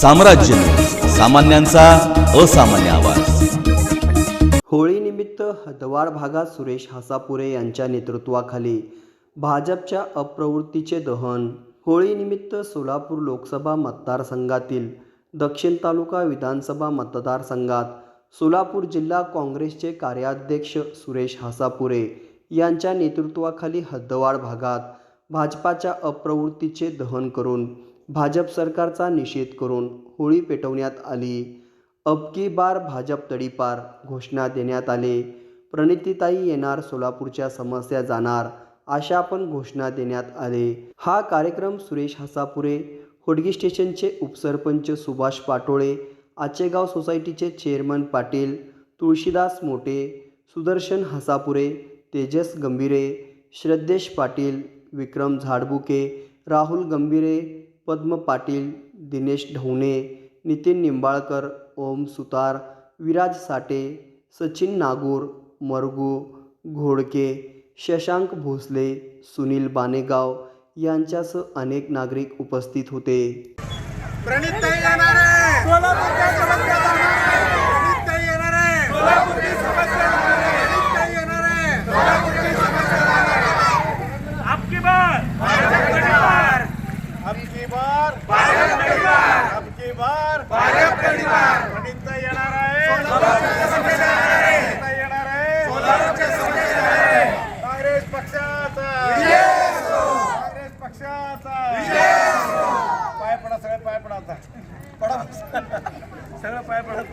साम्राज्य. सामान्यांचा असामान्य आवाज. होळीनिमित्त हदवाड भागात सुरेश हासापुरे यांच्या नेतृत्वाखाली भाजपच्या अप्रवृत्तीचे दहन. होळीनिमित्त सोलापूर लोकसभा मतदारसंघातील दक्षिण तालुका विधानसभा मतदारसंघात सोलापूर जिल्हा काँग्रेसचे कार्याध्यक्ष सुरेश हासापुरे यांच्या नेतृत्वाखाली हद्दवाड भागात भाजपाच्या अप्रवृत्तीचे दहन करून भाजप सरकारचा निषेध करून होळी पेटवण्यात आली. अबकी बार भाजप तडीपार घोषणा देण्यात आले. प्रणितीताई येणार सोलापूरच्या समस्या जाणार अशा पण घोषणा देण्यात आले. हा कार्यक्रम सुरेश हसापुरे होडगी स्टेशनचे उपसरपंच सुभाष पाटोळे आचेगाव सोसायटीचे चेअरमन पाटील तुळशीदास मोटे सुदर्शन हसापुरे तेजस गंभीरे श्रद्धेश पाटील विक्रम झाडबुके राहुल गंभीरे पद्म पाटील दिनेश ढवणे नितीन निंबाळकर ओम सुतार विराज साठे सचिन नागूर मरगू घोडके शशांक भोसले सुनील बानेगाव यांच्यासह अनेक नागरिक उपस्थित होते. करतात पडा. सगळं पाय पडत